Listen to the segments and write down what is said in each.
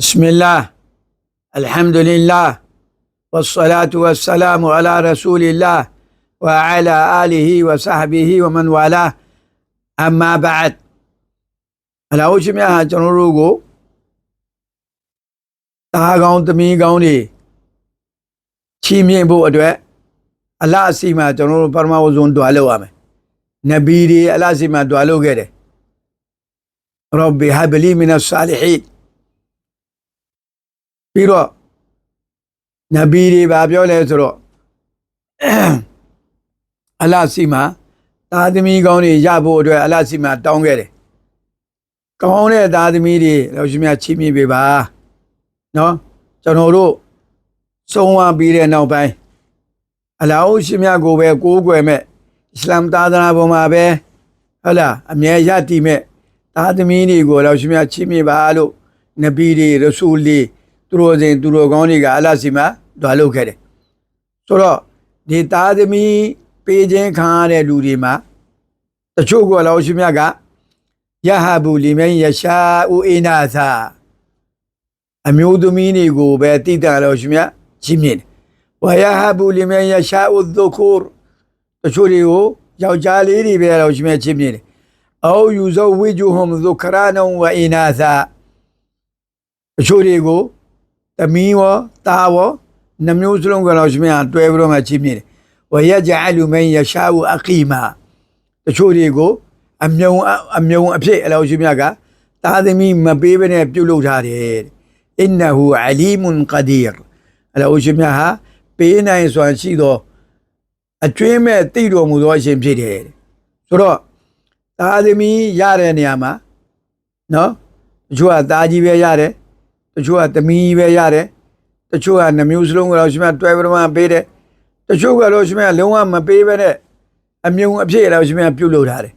بسم الله الحمد لله والصلاة والسلام على رسول الله وعلى آله وصحبه ومن والاه أما بعد အလောရှိမြတ်ဟာကျွန်တော်တို့ကိုတာကောင်းသမီးကောင်းတွေချီးမြှင့်ဖို့အတွက်အလ္လာဟ်အစီမှာကျွန်တော်တို့ပရမဝဇွန်တွာလို့ရမယ်နဗီတွေအလ္လာဟ်အစီမှာတွာလို့ခဲ့တယ်ရဘ်ဘီဟဘလီမင်ဆာလီဟီ ပြီးတော့နဗီတွေဗာပြောလဲဆိုတော့အလစီမှာသာသမီကောင်းတွေရဖို့အတွက်အလစီမှာတောင်းခဲ့တယ်။ကောင်းတဲ့သာသမီတွေလောရှင်မြတ်ချီးမြှင့်ပေးပါ။နော်ကျွန်တော်တို့ဆုံးဝပြီးတဲ့နောက်ပိုင်းအလောင်းရှင်မြတ်ကိုပဲကိုးကွယ်မဲ့အစ္စလာမ်သာသနာပေါ်မှာပဲဟုတ်လားအမြဲရတည်မဲ့သာသမီတွေကိုလောရှင်မြတ်ချီးမြှင့်ပါလို့နဗီတွေရဆူလီ သူတို့စဉ်သူတို့ကောင်းတွေကအလ္လာဟ်စီမှာတွားလုပ်ခဲ့တယ်ဆိုတော့ဒီသားသမီးပေးခြင်းခံရတဲ့လူတွေမှာတချို့ကလောက်ရှိမြကယဟဘူလီမန်ယရှာဥအိနာသာအမျိုးသမီးတွေကိုပဲတိတန်လို့ရှင်မြတ်ကြီးမြင့်တယ်ဝယဟဘူလီမန်ယရှာဥဒုခုရတချို့တွေကိုယောက်ျားလေးတွေပဲလို့ရှင်မြတ်ကြီးမြင့်တယ်အောယူဇဝိဂျူဟွမ်ဒုခရာနဝအိနာသာတချို့တွေကိုသမီးရောသားရောနှမျိုးစလုံးကလို့ရှင်မြတ်တွဲပြီးတော့မှကြီးမြင့်တယ်ဝယဂျအလူမန်ယရှာဥအကီမာတချို့တွေကို အမြုံအမြုံအဖြစ်အလောရှိမြတ်ကသာသမီမပေးဘဲနဲ့ပြုတ်လုပ်ထားတယ်အင်နဟူအလီမွန်ကဒီရအလောရှိမြတ်ဟာပေးနိုင်စွာရှိသောအကျွင်းမဲ့တည်တော်မူသောအရှင်ဖြစ်တယ်ဆိုတော့သာသမီရတဲ့နေရာမှာနော်တချို့ကသားကြီးပဲရတယ် တချို့ကသမီးပဲရတယ်တချို့ကနှမျိုးစလုံးကတော့ရှိမြတ်တွဲပြမပေးတယ်တချို့ကတော့ရှိမြတ်လုံးဝမပေးဘဲနဲ့အမြုံအဖြစ်အလောရှိမြတ်ပြုတ်လုပ်ထားတယ်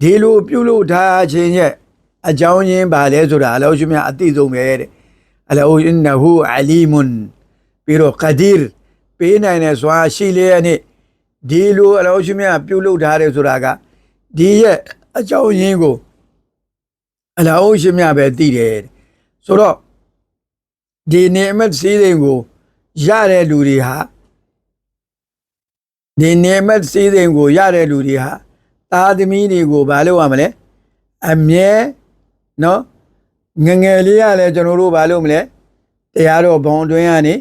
ဒီလိုပြုလုပ်ထားခြင်းရဲ့အကြောင်းရင်းပါလဲဆိုတာအလောရှိမြတ်အသိဆုံးပဲတဲ့အလောအင်နဟူအလီမွန်ပြီးတော့ကဒီရ်ပေးနိုင်တဲ့စွာရှိလျက်နဲ့ဒီလိုအလောရှိမြတ်ပြုလုပ်ထားတယ်ဆိုတာကဒီရဲ့အကြောင်းရင်းကိုအလောရှိမြတ်ပဲသိတယ်ဆိုတော့ ဒီနေမတ်စည်းတဲ့ကိုရတဲ့လူတွေဟာဒီနေမတ်စည်းတဲ့ကိုရတဲ့လူတွေဟာသားသမီးတွေကိုဘာလုပ်ရမလဲအမြဲနော်ငယ်ငယ်လေးရလဲကျွန်တော်တို့ဘာလုပ်မလဲတရားတော်ဘုံအတွင်းကနေ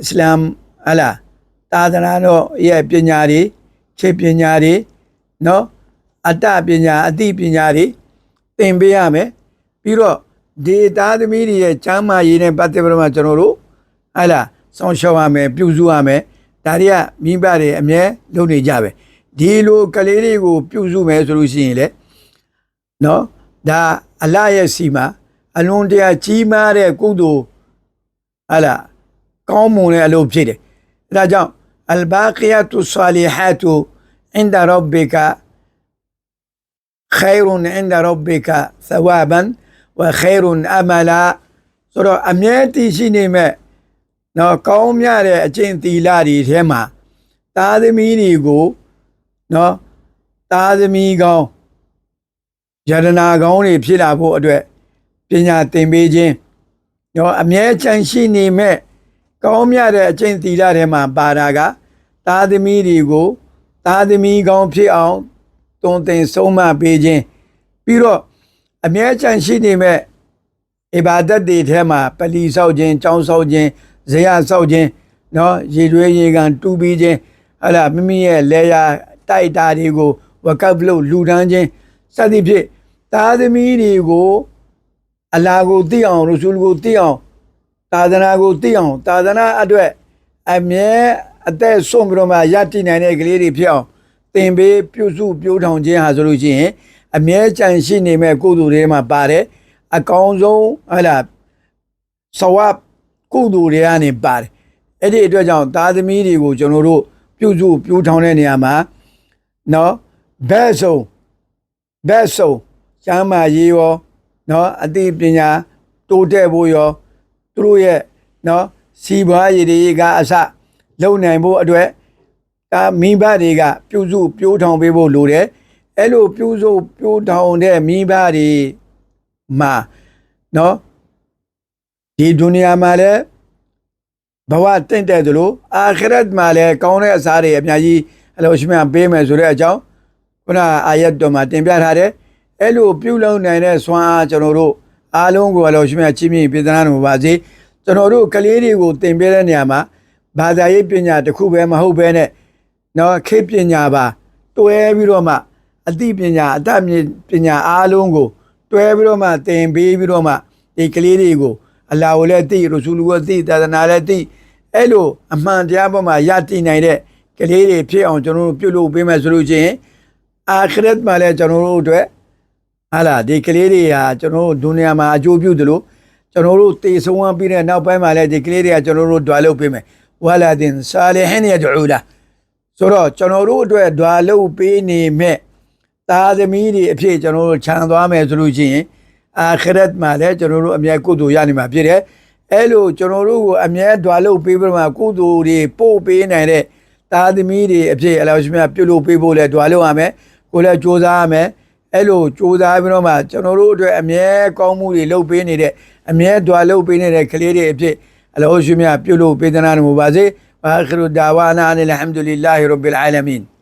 အစ္စလာမ်ဟလာသာသနာတော်ရဲ့ပညာတွေခြေပညာတွေနော်အတ္တပညာအသိပညာတွေသင်ပေးရမယ်ပြီးတော့ ဒီသားသမီးတွေရဲ့ကျမ်းမာရေးနဲ့ပတ်သက်ပြီးတော့မှကျွန်တော်တို့ဟလာစောင့်ရှောက်ရမယ်ပြုစုရမယ်ဒါတွေကမိဘတွေအမြဲလုပ်နေကြပဲဒီလိုကလေးတွေကိုပြုစုမယ်ဆိုလို့ရှိရင်လေနော်ဒါအလရဲ့စီမှာအလွန်တရာကြီးမားတဲ့ကုသိုလ်ဟလာကောင်းမွန်တဲ့အလုပ်ဖြစ်တယ်အဲဒါကြောင့်အလ်ဘာကီယတုဆာလီဟာတုအင်ဒါရဘ်ဘီကာ ဝခေရုန်အမလာဆိုတော့အမြဲတည်ရှိနေမဲ့နော်ကောင်းမြတဲ့အကျင့်သီလတွေထဲမှာသားသမီးတွေကိုနော်သားသမီးကောင်းယတနာကောင်းတွေဖြစ်လာဖို့အတွက်ပညာသင်ပေးခြင်းနော်အမြဲချမ်းရှိနေမဲ့ကောင်းမြတဲ့အကျင့်သီလထဲမှာပါတာကသားသမီးတွေကိုသားသမီးကောင်းဖြစ်အောင်တွင်တင်ဆုံးမပေးခြင်းပြီးတော့ အမြဲချမ်းရှိနေမဲ့အဘာဒတ်တွေထဲမှာပလီဆောက်ခြင်းကြောင်းဆောက်ခြင်းဇေယဆောက်ခြင်းနော်ရေရွေးရေကန်တူးပြီးခြင်းဟလာမိမိရဲ့လေယာတိုက်တာတွေကိုဝကပ်လို့လူတန်းခြင်းစသဖြင့်သားသမီးတွေကိုအလာကိုသိအောင်ရဆူလ်ကိုသိအောင်သာသနာကိုသိအောင်သာသနာအတွက်အမြဲအသက်ဆုံးပြီးတော့မှရတည်နိုင်တဲ့ကလေးတွေဖြစ်အောင်သင်ပေးပြုစုပြိုးထောင်ခြင်းဟာဆိုလို့ရှိရင် အမြဲကြံရှိနေမဲ့ကုသိုလ်တွေမှာပါတယ်အကောင်းဆုံးဟလာဆဝပ်ကုသိုလ်တွေကနေပါတယ်အဲ့ဒီအတွက်ကြောင့်သားသမီးတွေကိုကျွန်တော်တို့ပြုစုပြိုးထောင်တဲ့နေရာမှာနော်ဘဲဆုံးဘဲဆုံးကျမ်းမာရေးရောနော်အသိပညာတိုးတက်ဖို့ရောသူတို့ရဲ့နော်စီးပွားရေးတွေကအစလုံနိုင်ဖို့အတွက်ဒါမိဘတွေကပြုစုပြိုးထောင်ပေးဖို့လိုတယ် အဲ့လိုပြုစုပြိုးထောင်တဲ့မိဘတွေမှာနော်ဒီဒုနီယာမှာလည်းဘဝတင့်တယ်သလိုအာခရတ်မှာလည်းကောင်းတဲ့အစားတွေအများကြီးအလောရှိမြတ်ပေးမယ်ဆိုတဲ့အကြောင်းခုနအာယတ်တော်မှာတင်ပြထားတယ်အဲ့လိုပြုလုပ်နိုင်တဲ့ဆွမ်းအားကျွန်တော်တို့အားလုံးကိုအလောရှိမြတ်ချီးမြှင့်ပေးသနာတော်ပါစေကျွန်တော်တို့ကလေးတွေကိုတင်ပြတဲ့နေရာမှာဘာသာရေးပညာတစ်ခုပဲမဟုတ်ဘဲနဲ့နော်ခေတ်ပညာပါတွဲပြီးတော့မှ အသိပညာအတတ်ပညာအားလုံးကိုတွဲပြီးတော့မှသင်ပေးပြီးတော့မှဒီကလေးတွေကိုအလာကိုလည်းသိရဆူလူကိုသိသာသနာလည်းသိအဲ့လိုအမှန်တရားပေါ်မှာယတည်နိုင်တဲ့ကလေးတွေဖြစ်အောင်ကျွန်တော်တို့ပြုလုပ်ပေးမယ်ဆိုလို့ချင်းအာခရတ်မှာလည်းကျွန်တော်တို့အတွက်ဟာလာဒီကလေးတွေဟာကျွန်တော်တို့ဒုနီယာမှာအကျိုးပြုတယ်လို့ကျွန်တော်တို့တည်ဆုံးပြီးတဲ့နောက်ပိုင်းမှာလည်းဒီကလေးတွေကကျွန်တော်တို့ဓွာလုပ်ပေးမယ်ဝါလာဒင်ဆာလီဟင်ယဒူလာဆိုတော့ကျွန်တော်တို့အတွက်ဓွာလုပ်ပေးနေမဲ့ သားသမီးတွေအဖြစ်ကျွန်တော်တို့ခြံသွားမယ်ဆိုလို့ရှိရင်အာခရတ်မှာလည်းကျွန်တော်တို့အမြဲကုသိုလ်ရနိုင်မှာဖြစ်တယ်အဲ့လိုကျွန်တော်တို့ကိုအမြဲဓွာလုပ်ပေးပြီးမှကုသိုလ်တွေပို့ပေးနိုင်တဲ့သားသမီးတွေအဖြစ်အလောရှင်မြတ်ပြုလုပ်ပေးဖို့လည်းဓွာလုပ်ရမယ်ကိုယ်လည်းစူးစမ်းရမယ်အဲ့လိုစူးစမ်းပြီးတော့မှကျွန်တော်တို့အတွက်အမြဲကောင်းမှုတွေလုပ်ပေးနေတဲ့အမြဲဓွာလုပ်ပေးနေတဲ့ကလေးတွေအဖြစ်အလောရှင်မြတ်ပြုလုပ်ပေးသနာတော်မူပါစေဘာခရုဒါဝါနာအ